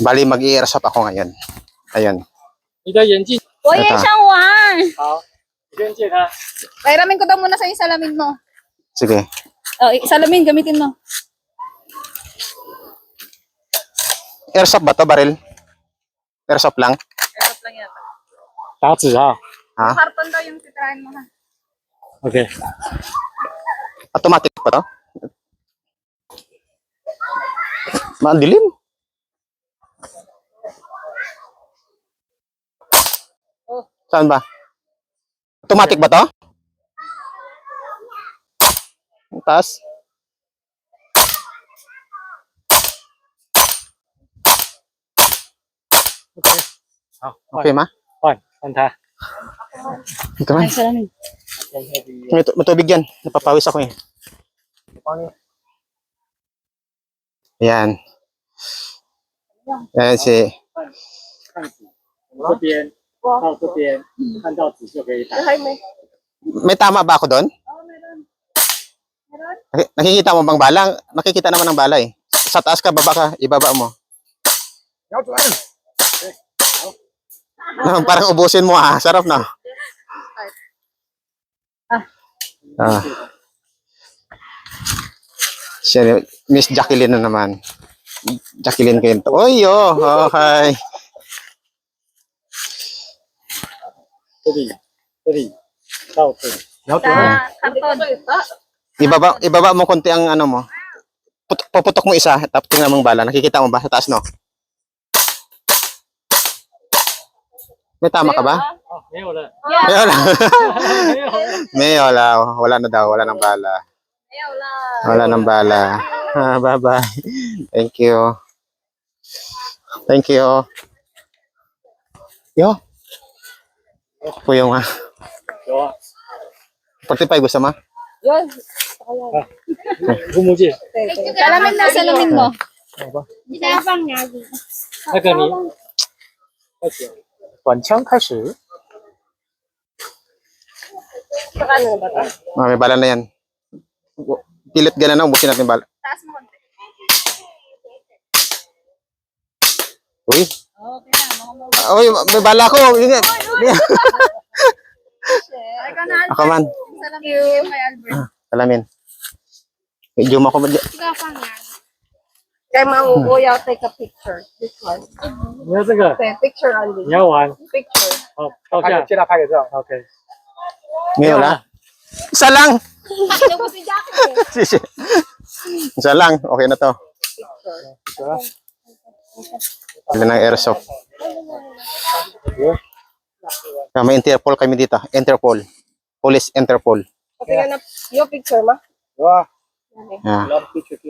Bali, mag-i-airsoft ako ngayon. Ayun. 你的眼镜我也 Ito. 想玩。好，你先借他。 Pairamin ko daw muna sa yung salamin mo. Sige. Oh, i- salamin, gamitin mo. Airsoft ba to, baril? Airsoft lang? Airsoft lang yata. 打纸啊 Ha? Karton daw yung titrahin mo ha. ，OK， Automatic pa to? Mandilim. Saan ba? Automatic ba to? Taas. Okay. Oh, okay, ma? Fine. Kanta. Ito man. Ito, matubig yan. Napapawis ako eh. Ayan. 你。 Yan. Yan si... 看纸，从这边到这边，看到纸就可以打。 May tama ba ako doon? Naki- Nakikita mo bang bala? Nakikita naman ng bala eh. Sa taas ka, baba ka, ibaba mo. Ah, Parang ubusin mo ah. Sarap na. Ah. Siya, Miss Jacqueline na naman. Jacqueline Quinto. Oy, oh, oh okay. Three. Three. Thousand. Sa kapod. Ibaba, ibaba mo konti ang ano mo. Put, puputok mo isa, tapos tingnan mo bala. Nakikita mo ba sa taas, no? May tama ka ba? Oh, may wala. Yeah. May wala. may wala. Wala na daw. Wala nang bala. May wala. Wala nang bala. Ah, bye-bye. Thank you. Thank you. Yo. Kuya nga. 有啊， 45 gusto mo? Yun. 护目镜， Salamin na, salamin mo. 好吧，你在放哪里？那个你开始，短枪开始。 Ah, may bala na yan. Pilit gana na, ubusin natin yung bala. Taas mo konti. Uy. Okay na, mga mo. Ah, Uy, may bala ko. Yun nga. Ay, ka na. Ako man. Salamin kay Albert. Alamin. May zoom ako. mag- 这个放哪里？ Kay Mang Kuya, take a picture. This one. 你要这个， Okay, picture only. 你要玩， Picture. 好，照相，借他拍个照。 OK。 Ngayon wala. Isa lang.这不是 jacket。 Sisi. Isa lang, okay na to. Ano ng airsoft. Ah, may Interpol kami dito. Interpol. Police Interpol. Okay na na yung picture ma? Yeah. Ah. ah. picture.